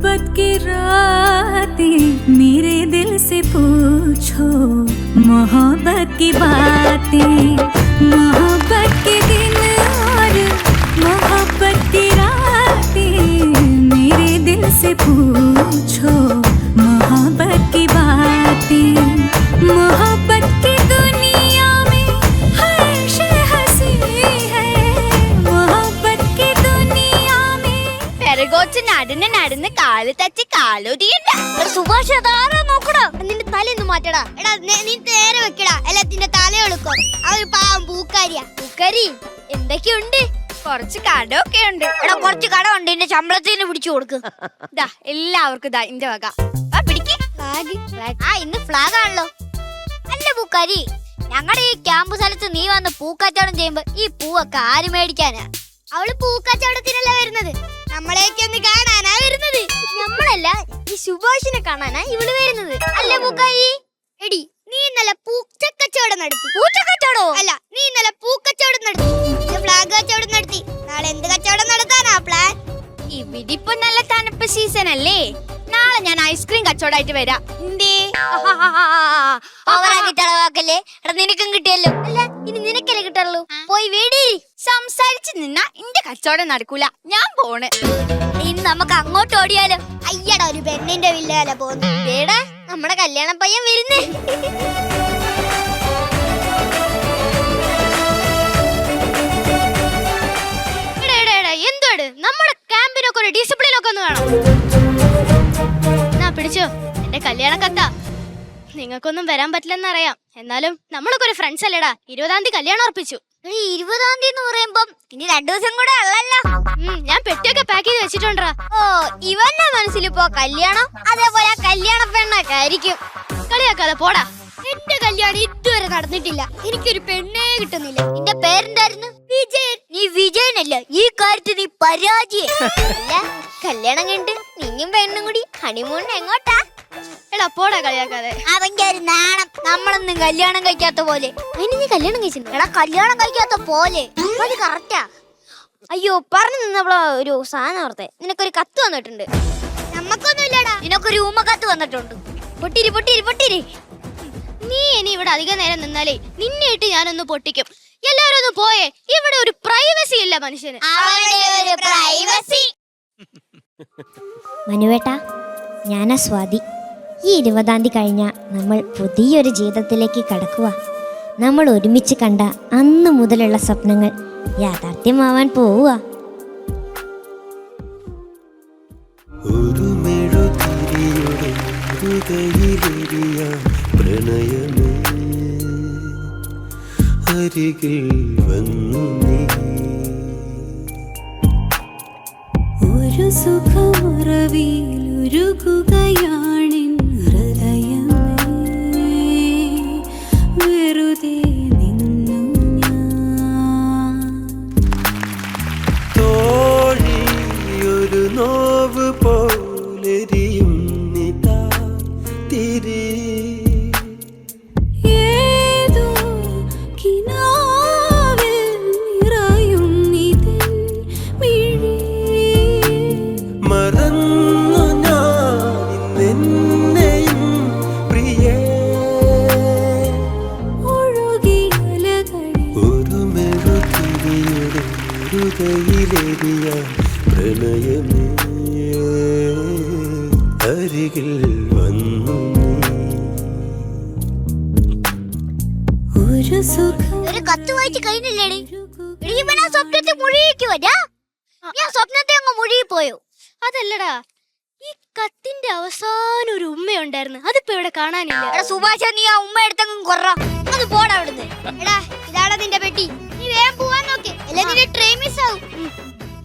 मोहब्बत की रातें मेरे दिल से पूछो मोहब्बत की बातें मोहब्बत നടന്ന് നടന്ന് കാൽ തച്ച് കാലൊടിയണ്ട. സുഭാഷ് അതാരാ നോക്കടാ? നിന്റെ തലയൊന്ന് മാറ്റടാ. എടാ നെ- നീ നേരെ വെക്കടാ. എല്ലാത്തിന്റെ തല എളുക്കും അവർ പാവം പൂക്കാരിയാ. പൂക്കാരി എന്തൊക്കെയുണ്ട്? കുറച്ച് കടമൊക്കെ ഉണ്ട്. എടാ കുറച്ച് ഉണ്ട് എന്റെ ശമ്പളത്തിന് പിടിച്ചു കൊടുക്ക്. ദാ എല്ലാവർക്കും ഇതാ ഇന്റെ വക. ആ പിടിക്ക്. ആ ഇന്ന് ഫ്ലാഗ് ആണല്ലോ. അല്ല പൂക്കാരി ഞങ്ങളുടെ ഈ ക്യാമ്പ് സ്ഥലത്ത് നീ വന്ന് പൂക്കച്ചവടം ചെയ്യുമ്പോ ഈ പൂവൊക്കെ ആര് മേടിക്കാനാ? അവൾ പൂക്കച്ചവടത്തിനല്ല വരുന്നത്? നമ്മളെയൊക്കെ ഒന്ന് കാണാനാ വരുന്നത്. നമ്മളല്ല ഈ സുഭാഷിനെ കാണാനാ ഇവൾ വരുന്നത്. അല്ല പൂക്കാരി? എടി നീ ഇന്നലെ പൂച്ചക്കച്ചവടം നടത്തി. പൂച്ചക്കച്ചവടോ? അല്ല നീ ഇന്നലെ പൂക്കച്ചവടം നടത്തി. ഫ്ലാഗ് കച്ചവടം നടത്തി. നാളെ എന്ത് കച്ചവടം നടത്താനാ പ്ലാൻ ഇവിടിപ്പോ നല്ല തണുപ്പ് സീസൺ അല്ലേ? നാളെ ഞാൻ ഐസ്ക്രീം കച്ചവടമായിട്ട് വരാം. എന്തേ? ഓവറാക്കി ചെലവാക്കല്ലേ എടാ നിനക്കും കിട്ടിയല്ലോ. അല്ല ഇനി നിനക്കല്ലേ കിട്ടാറുള്ളൂ? പോയി വേടി. സംസാരിച്ച് നിന്നാ എന്റെ കച്ചവടം നടക്കൂല. ഞാൻ പോണ്. ഇനി നമുക്ക് അങ്ങോട്ട് ഓടിയാലോ? അയ്യടാ ഒരു പെണ്ണിന്റെ വില്ലയല്ല പോന്നു. ഏടാ നമ്മുടെ കല്യാണ പയ്യൻ വരുന്നേ. നമ്മുടെ ക്യാമ്പിനൊക്കെ ഒരു ഡിസിപ്ലിനൊക്കെ ഒന്ന് വേണം. എന്നാ എന്റെ കല്യാണ കത്ത. നിങ്ങൾക്കൊന്നും വരാൻ പറ്റില്ലെന്നറിയാം. എന്നാലും നമ്മളൊക്കെ ഒരു ഫ്രണ്ട്സ് അല്ലേടാ. ഇരുപതാം തീയതി കല്യാണം ഉറപ്പിച്ചു. ഇരുപതാം തീയതി എന്ന് പറയുമ്പം ഇനി രണ്ടു ദിവസം കൂടെ ഉള്ളല്ലോ. ഞാൻ പെട്ടിയൊക്കെ പാക്ക് ചെയ്ത് വെച്ചിട്ടുണ്ടാ ഓ ഇവന്റെ മനസ്സിലിപ്പോ കല്യാണം അതേപോലെ കല്യാണ പെണ്ണൊക്കെ ആയിരിക്കും. കളിയാക്കാതെ പോടാ. എന്റെ കല്യാണം ഇതുവരെ നടന്നിട്ടില്ല. എനിക്കൊരു പെണ്ണേ കിട്ടുന്നില്ല. നിന്റെ പേരെന്തായിരുന്നു? വിജയൻ നീ വിജയനല്ല ഈ കാര്യത്തിൽ നീ പരാജയ അല്ല കല്യാണം കണ്ട് നീയും പെണ്ണും കൂടി ഹണിമൂണിന് എങ്ങോട്ടാ? എടാ പോടാ കളിയാക്കാതെ. അവന്റെ ഒരു നാണം നമ്മളൊന്നും കല്യാണം കഴിക്കാത്ത പോലെ. അതിന് നീ കല്യാണം കഴിച്ചിട്ടുണ്ട് എടാ കല്യാണം കഴിക്കാത്ത പോലെ. അത് കറക്റ്റാ അയ്യോ പറഞ്ഞു നിന്നപ്പോ ഒരു സാധനം ഓർത്തെ. നിനക്കൊരു കത്ത് വന്നിട്ടുണ്ട്. നമ്മക്കൊന്നും ഇല്ലടാ നിനക്കൊരു ഊമ കത്ത് വന്നിട്ടുണ്ട്. പൊട്ടിരി പൊട്ടിരി പൊട്ടിരി. നീ ഇനി ഇവിടെ അധികം നേരം നിന്നാലേ നിന്നെ ഇട്ട് ഞാനൊന്ന് പൊട്ടിക്കും. എല്ലാവരും ഒന്ന് പോയേ. ഇവിടെ ഒരു പ്രൈവസി ഇല്ല മനുഷ്യന്. പ്രൈവസി മനുവേട്ട ഞാനാ സ്വാതി. ഈ ഇരുപതാം തീയതി കഴിഞ്ഞ നമ്മൾ പുതിയൊരു ജീവിതത്തിലേക്ക് കടക്കുക നമ്മൾ ഒരുമിച്ച് കണ്ട അന്ന് മുതലുള്ള സ്വപ്നങ്ങൾ യാഥാർത്ഥ്യമാവാൻ പോവുക ഒരു മെഴുതിരിയുടെ ഹൃദയിലെരിയ പ്രണയമേ അരികിൽ വന്നു നീ. ഒരു സുഖമുറവിൽ ഉരുകുകയാണിൻ ഹൃദയിലെരിയ പ്രണയമേ അരികിൽ വന്നു ഒരു സുഖം ഒരു കത്ത് വായിച്ച് കഴിഞ്ഞില്ലേടി? എടീ, ഇവനാ സ്വപ്നത്തെ മുഴുകിക്കുവാ ഞാൻ സ്വപ്നത്തെ അങ്ങ് മുഴുകിപ്പോയോ? അതല്ലടാ ഈ കത്തിന്റെ അവസാനം ഒരു ഉമ്മയുണ്ടായിരുന്നു. അതിപ്പോ ഇവിടെ കാണാനില്ല. എടാ സുഭാഷ നീ ആ ഉമ്മ എടുത്തങ്ങ് കൊറ. അത് പോടാ അവിടുന്ന്. എടാ ഇതാണ് നിന്റെ പെട്ടി. അല്ലെ നിന്റെ ട്രെയിൻ മിസ് ആവും.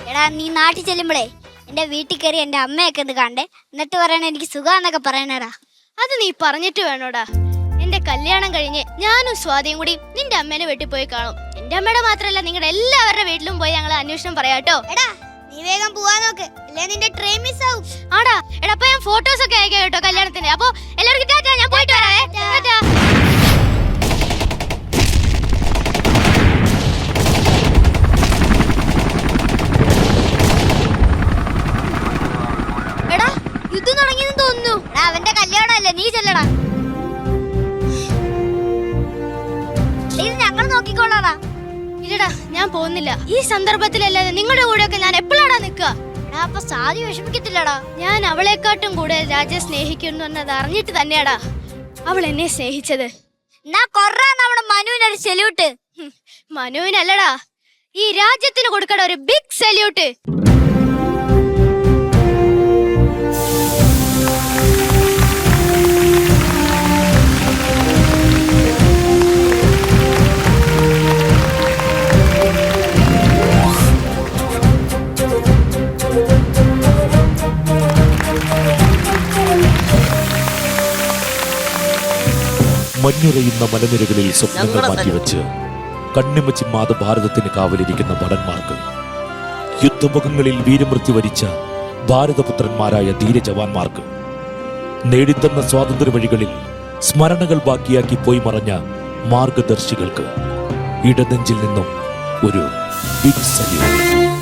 എടാ നീ നാട്ടിൽ ചെല്ലുമ്പോഴേ എന്റെ വീട്ടിൽ കയറി എന്റെ അമ്മയൊക്കെ ഒന്ന് കണ്ടേ എന്നിട്ട് പറയണ എനിക്ക് സുഖാന്നൊക്കെ പറയണടാ. അത് നീ പറഞ്ഞിട്ട് വേണോടാ. എന്റെ കല്യാണം കഴിഞ്ഞ് ഞാനും സ്വാതിയും കൂടി നിന്റെ അമ്മേനെ വീട്ടിൽ പോയി കാണും. എന്റെ അമ്മയുടെ മാത്രല്ല നിങ്ങളുടെ എല്ലാവരുടെ വീട്ടിലും പോയി ഞങ്ങൾ അന്വേഷണം പറയാട്ടോ എടാ നീ വേഗം പോവാ നോക്ക്. അല്ലേ നിന്റെ ട്രെയിൻ മിസ് ആവും. ആടാ എടാ അപ്പൊ ഞാൻ ഫോട്ടോസ് ഒക്കെ അയക്കാം കേട്ടോ കല്യാണത്തിന്റെ അപ്പൊ എല്ലാവർക്കും നീ ചെല്ലടാ. ഇത് ഞങ്ങൾ നോക്കിക്കോളാടാ ഇല്ലടാ ഞാൻ പോകുന്നില്ല. ഈ സന്ദർഭത്തിലല്ലാതെ നിങ്ങളുടെ കൂടെയൊക്കെ ഞാൻ എപ്പോഴാടാ നിൽക്കുക? അപ്പൊ സാധി വിഷമിക്കത്തില്ലടാ. ഞാൻ അവളെക്കാട്ടും കൂടെ രാജയെ സ്നേഹിക്കുന്നു എന്നത് അറിഞ്ഞിട്ട് തന്നെയാടാ അവൾ എന്നെ സ്നേഹിച്ചത്. മനുവിനൊരു സെല്യൂട്ട് മനുവിനല്ലടാ. ഈ രാജ്യത്തിന് കൊടുക്കട ഒരു ബിഗ് സല്യൂട്ട് മഞ്ഞുറയുന്ന മലനിരകളിൽ സ്വപ്നങ്ങൾ മാറ്റിവെച്ച് കണ്ണിമച്ചി മാതഭാരതത്തിന് ഭാരതത്തിന് കാവലിരിക്കുന്ന ഭടന്മാർക്ക് യുദ്ധമുഖങ്ങളിൽ വീരമൃത്യു വരിച്ച ഭാരതപുത്രന്മാരായ ധീരജവാന്മാർക്ക് നേടിത്തന്ന സ്വാതന്ത്ര്യ വഴികളിൽ സ്മരണകൾ ബാക്കിയാക്കി പോയി മറഞ്ഞ മാർഗദർശികൾക്ക് ഇടനെഞ്ചിൽ നിന്നും ഒരു ബിഗ് സല്യൂട്ട്